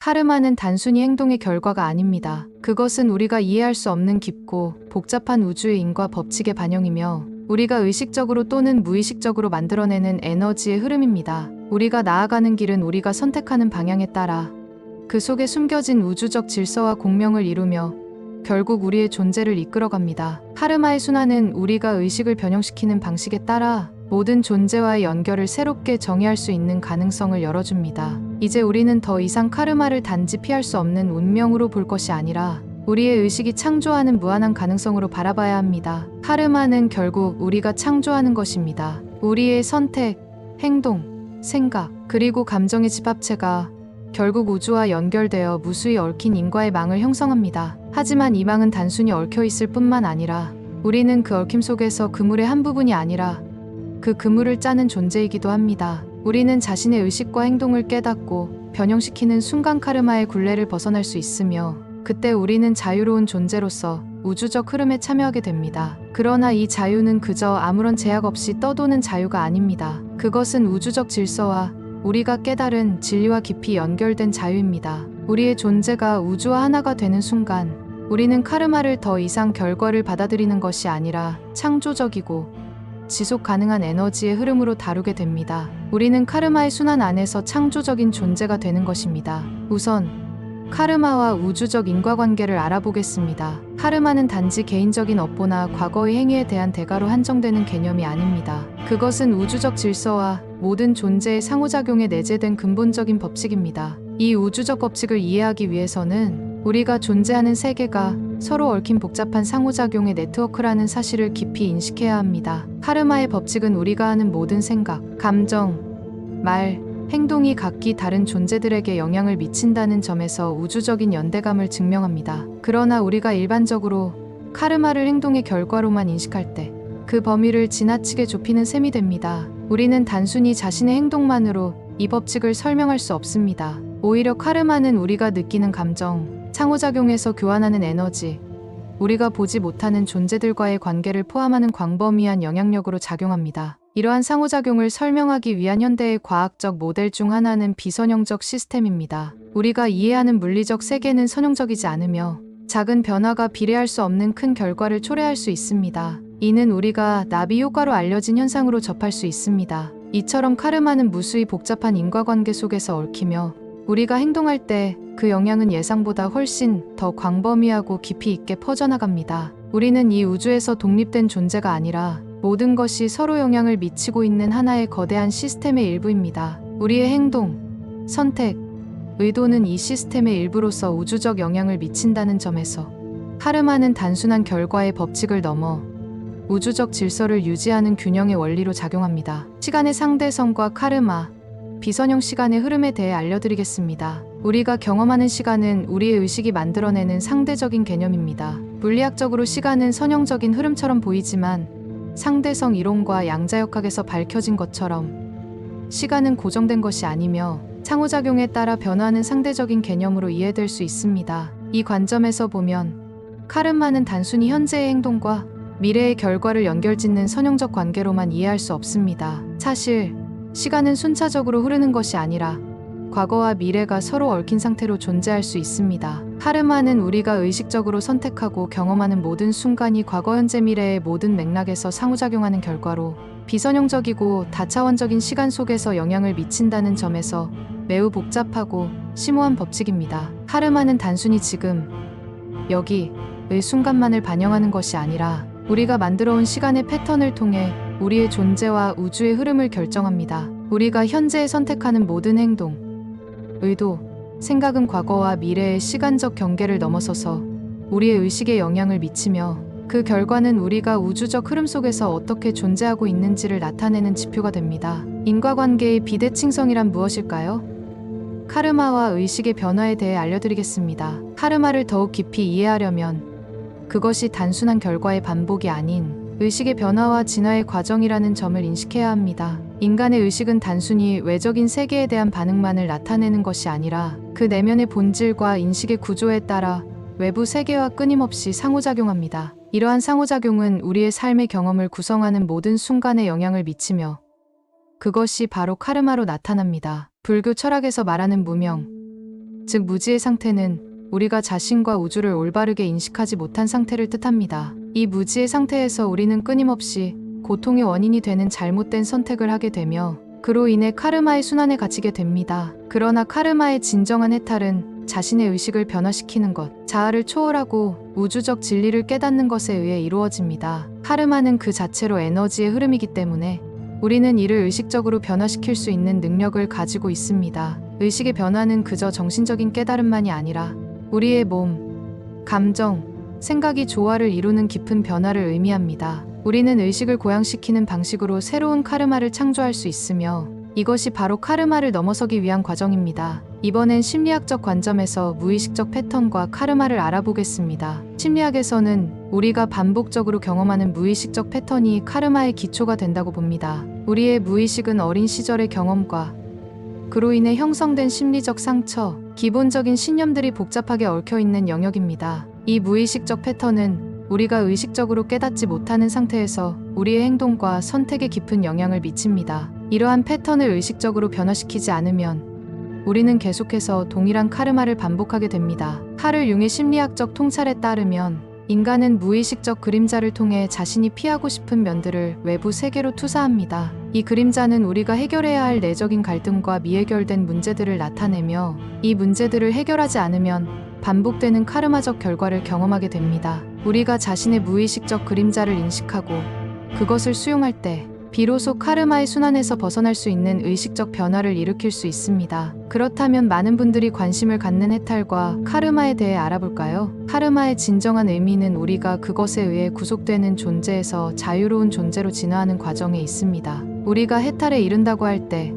카르마는 단순히 행동의 결과가 아닙니다. 그것은 우리가 이해할 수 없는 깊고 복잡한 우주의 인과 법칙의 반영이며 우리가 의식적으로 또는 무의식적으로 만들어내는 에너지의 흐름입니다. 우리가 나아가는 길은 우리가 선택하는 방향에 따라 그 속에 숨겨진 우주적 질서와 공명을 이루며 결국 우리의 존재를 이끌어갑니다. 카르마의 순환은 우리가 의식을 변형시키는 방식에 따라 모든 존재와의 연결을 새롭게 정의할 수 있는 가능성을 열어줍니다. 이제 우리는 더 이상 카르마를 단지 피할 수 없는 운명으로 볼 것이 아니라 우리의 의식이 창조하는 무한한 가능성으로 바라봐야 합니다. 카르마는 결국 우리가 창조하는 것입니다. 우리의 선택, 행동, 생각, 그리고 감정의 집합체가 결국 우주와 연결되어 무수히 얽힌 인과의 망을 형성합니다. 하지만 이 망은 단순히 얽혀 있을 뿐만 아니라 우리는 그 얽힘 속에서 그물의 한 부분이 아니라 그 그물을 짜는 존재이기도 합니다. 우리는 자신의 의식과 행동을 깨닫고 변형시키는 순간 카르마의 굴레를 벗어날 수 있으며 그때 우리는 자유로운 존재로서 우주적 흐름에 참여하게 됩니다. 그러나 이 자유는 그저 아무런 제약 없이 떠도는 자유가 아닙니다. 그것은 우주적 질서와 우리가 깨달은 진리와 깊이 연결된 자유입니다. 우리의 존재가 우주와 하나가 되는 순간 우리는 카르마를 더 이상 결과를 받아들이는 것이 아니라 창조적이고 지속 가능한 에너지의 흐름으로 다루게 됩니다. 우리는 카르마의 순환 안에서 창조적인 존재가 되는 것입니다. 우선 카르마와 우주적 인과관계를 알아보겠습니다. 카르마는 단지 개인적인 업보나 과거의 행위에 대한 대가로 한정되는 개념이 아닙니다. 그것은 우주적 질서와 모든 존재의 상호작용에 내재된 근본적인 법칙입니다. 이 우주적 법칙을 이해하기 위해서는 우리가 존재하는 세계가 서로 얽힌 복잡한 상호작용의 네트워크라는 사실을 깊이 인식해야 합니다. 카르마의 법칙은 우리가 하는 모든 생각, 감정, 말, 행동이 각기 다른 존재들에게 영향을 미친다는 점에서 우주적인 연대감을 증명합니다. 그러나 우리가 일반적으로 카르마를 행동의 결과로만 인식할 때 그 범위를 지나치게 좁히는 셈이 됩니다. 우리는 단순히 자신의 행동만으로 이 법칙을 설명할 수 없습니다. 오히려 카르마는 우리가 느끼는 감정, 상호작용에서 교환하는 에너지, 우리가 보지 못하는 존재들과의 관계를 포함하는 광범위한 영향력으로 작용합니다. 이러한 상호작용을 설명하기 위한 현대의 과학적 모델 중 하나는 비선형적 시스템입니다. 우리가 이해하는 물리적 세계는 선형적이지 않으며 작은 변화가 비례할 수 없는 큰 결과를 초래할 수 있습니다. 이는 우리가 나비 효과로 알려진 현상으로 접할 수 있습니다. 이처럼 카르마는 무수히 복잡한 인과관계 속에서 얽히며 우리가 행동할 때 그 영향은 예상보다 훨씬 더 광범위하고 깊이 있게 퍼져나갑니다. 우리는 이 우주에서 독립된 존재가 아니라 모든 것이 서로 영향을 미치고 있는 하나의 거대한 시스템의 일부입니다. 우리의 행동, 선택, 의도는 이 시스템의 일부로서 우주적 영향을 미친다는 점에서 카르마는 단순한 결과의 법칙을 넘어 우주적 질서를 유지하는 균형의 원리로 작용합니다. 시간의 상대성과 카르마, 비선형 시간의 흐름에 대해 알려드리겠습니다. 우리가 경험하는 시간은 우리의 의식이 만들어내는 상대적인 개념입니다. 물리학적으로 시간은 선형적인 흐름처럼 보이지만 상대성 이론과 양자역학에서 밝혀진 것처럼 시간은 고정된 것이 아니며 상호작용에 따라 변화하는 상대적인 개념으로 이해될 수 있습니다. 이 관점에서 보면 카르마는 단순히 현재의 행동과 미래의 결과를 연결짓는 선형적 관계로만 이해할 수 없습니다. 사실 시간은 순차적으로 흐르는 것이 아니라 과거와 미래가 서로 얽힌 상태로 존재할 수 있습니다. 카르마는 우리가 의식적으로 선택하고 경험하는 모든 순간이 과거, 현재, 미래의 모든 맥락에서 상호작용하는 결과로 비선형적이고 다차원적인 시간 속에서 영향을 미친다는 점에서 매우 복잡하고 심오한 법칙입니다. 카르마는 단순히 지금, 여기 의 순간만을 반영하는 것이 아니라 우리가 만들어온 시간의 패턴을 통해 우리의 존재와 우주의 흐름을 결정합니다. 우리가 현재에 선택하는 모든 행동, 의도, 생각은 과거와 미래의 시간적 경계를 넘어서서 우리의 의식에 영향을 미치며 그 결과는 우리가 우주적 흐름 속에서 어떻게 존재하고 있는지를 나타내는 지표가 됩니다. 인과관계의 비대칭성이란 무엇일까요? 카르마와 의식의 변화에 대해 알려드리겠습니다. 카르마를 더욱 깊이 이해하려면 그것이 단순한 결과의 반복이 아닌 의식의 변화와 진화의 과정이라는 점을 인식해야 합니다. 인간의 의식은 단순히 외적인 세계에 대한 반응만을 나타내는 것이 아니라 그 내면의 본질과 인식의 구조에 따라 외부 세계와 끊임없이 상호작용합니다. 이러한 상호작용은 우리의 삶의 경험을 구성하는 모든 순간에 영향을 미치며 그것이 바로 카르마로 나타납니다. 불교 철학에서 말하는 무명, 즉 무지의 상태는 우리가 자신과 우주를 올바르게 인식하지 못한 상태를 뜻합니다. 이 무지의 상태에서 우리는 끊임없이 고통의 원인이 되는 잘못된 선택을 하게 되며 그로 인해 카르마의 순환에 갇히게 됩니다. 그러나 카르마의 진정한 해탈은 자신의 의식을 변화시키는 것, 자아를 초월하고 우주적 진리를 깨닫는 것에 의해 이루어집니다. 카르마는 그 자체로 에너지의 흐름이기 때문에 우리는 이를 의식적으로 변화시킬 수 있는 능력을 가지고 있습니다. 의식의 변화는 그저 정신적인 깨달음만이 아니라 우리의 몸, 감정, 생각이 조화를 이루는 깊은 변화를 의미합니다. 우리는 의식을 고양시키는 방식으로 새로운 카르마를 창조할 수 있으며 이것이 바로 카르마를 넘어서기 위한 과정입니다. 이번엔 심리학적 관점에서 무의식적 패턴과 카르마를 알아보겠습니다. 심리학에서는 우리가 반복적으로 경험하는 무의식적 패턴이 카르마의 기초가 된다고 봅니다. 우리의 무의식은 어린 시절의 경험과 그로 인해 형성된 심리적 상처, 기본적인 신념들이 복잡하게 얽혀 있는 영역입니다. 이 무의식적 패턴은 우리가 의식적으로 깨닫지 못하는 상태에서 우리의 행동과 선택에 깊은 영향을 미칩니다. 이러한 패턴을 의식적으로 변화시키지 않으면 우리는 계속해서 동일한 카르마를 반복하게 됩니다. 카를 융의 심리학적 통찰에 따르면 인간은 무의식적 그림자를 통해 자신이 피하고 싶은 면들을 외부 세계로 투사합니다. 이 그림자는 우리가 해결해야 할 내적인 갈등과 미해결된 문제들을 나타내며 이 문제들을 해결하지 않으면 반복되는 카르마적 결과를 경험하게 됩니다. 우리가 자신의 무의식적 그림자를 인식하고 그것을 수용할 때 비로소 카르마의 순환에서 벗어날 수 있는 의식적 변화를 일으킬 수 있습니다. 그렇다면 많은 분들이 관심을 갖는 해탈과 카르마에 대해 알아볼까요? 카르마의 진정한 의미는 우리가 그것에 의해 구속되는 존재에서 자유로운 존재로 진화하는 과정에 있습니다. 우리가 해탈에 이른다고 할 때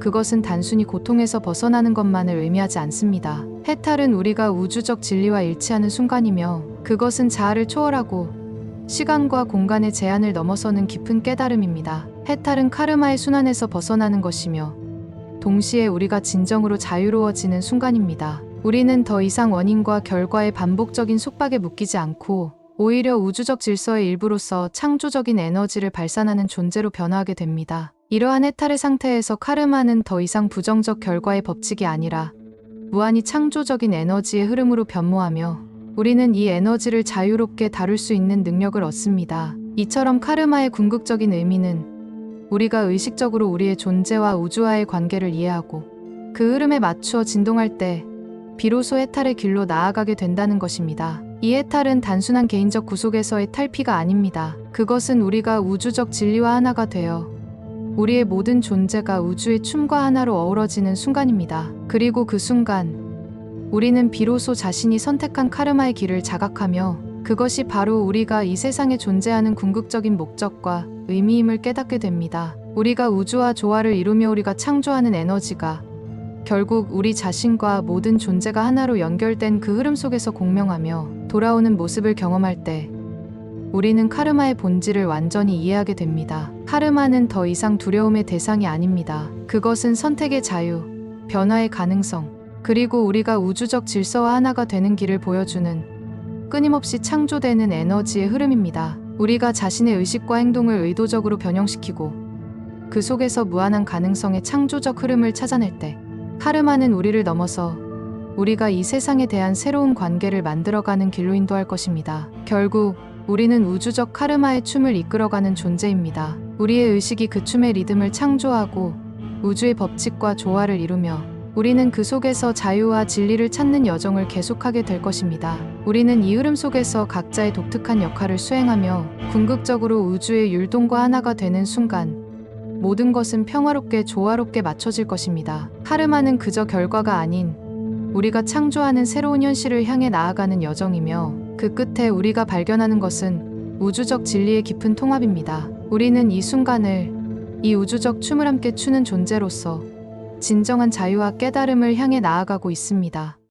그것은 단순히 고통에서 벗어나는 것만을 의미하지 않습니다. 해탈은 우리가 우주적 진리와 일치하는 순간이며 그것은 자아를 초월하고 시간과 공간의 제한을 넘어서는 깊은 깨달음입니다. 해탈은 카르마의 순환에서 벗어나는 것이며 동시에 우리가 진정으로 자유로워지는 순간입니다. 우리는 더 이상 원인과 결과의 반복적인 속박에 묶이지 않고 오히려 우주적 질서의 일부로서 창조적인 에너지를 발산하는 존재로 변화하게 됩니다. 이러한 해탈의 상태에서 카르마는 더 이상 부정적 결과의 법칙이 아니라 무한히 창조적인 에너지의 흐름으로 변모하며 우리는 이 에너지를 자유롭게 다룰 수 있는 능력을 얻습니다. 이처럼 카르마의 궁극적인 의미는 우리가 의식적으로 우리의 존재와 우주와의 관계를 이해하고 그 흐름에 맞추어 진동할 때 비로소 해탈의 길로 나아가게 된다는 것입니다. 이 해탈은 단순한 개인적 구속에서의 탈피가 아닙니다. 그것은 우리가 우주적 진리와 하나가 되어 우리의 모든 존재가 우주의 춤과 하나로 어우러지는 순간입니다. 그리고 그 순간 우리는 비로소 자신이 선택한 카르마의 길을 자각하며 그것이 바로 우리가 이 세상에 존재하는 궁극적인 목적과 의미임을 깨닫게 됩니다. 우리가 우주와 조화를 이루며 우리가 창조하는 에너지가 결국 우리 자신과 모든 존재가 하나로 연결된 그 흐름 속에서 공명하며 돌아오는 모습을 경험할 때 우리는 카르마의 본질을 완전히 이해하게 됩니다. 카르마는 더 이상 두려움의 대상이 아닙니다. 그것은 선택의 자유, 변화의 가능성, 그리고 우리가 우주적 질서와 하나가 되는 길을 보여주는 끊임없이 창조되는 에너지의 흐름입니다. 우리가 자신의 의식과 행동을 의도적으로 변형시키고 그 속에서 무한한 가능성의 창조적 흐름을 찾아낼 때 카르마는 우리를 넘어서 우리가 이 세상에 대한 새로운 관계를 만들어가는 길로 인도할 것입니다. 결국 우리는 우주적 카르마의 춤을 이끌어가는 존재입니다. 우리의 의식이 그 춤의 리듬을 창조하고 우주의 법칙과 조화를 이루며 우리는 그 속에서 자유와 진리를 찾는 여정을 계속하게 될 것입니다. 우리는 이 흐름 속에서 각자의 독특한 역할을 수행하며 궁극적으로 우주의 율동과 하나가 되는 순간 모든 것은 평화롭게 조화롭게 맞춰질 것입니다. 카르마는 그저 결과가 아닌 우리가 창조하는 새로운 현실을 향해 나아가는 여정이며 그 끝에 우리가 발견하는 것은 우주적 진리의 깊은 통합입니다. 우리는 이 순간을 이 우주적 춤을 함께 추는 존재로서 진정한 자유와 깨달음을 향해 나아가고 있습니다.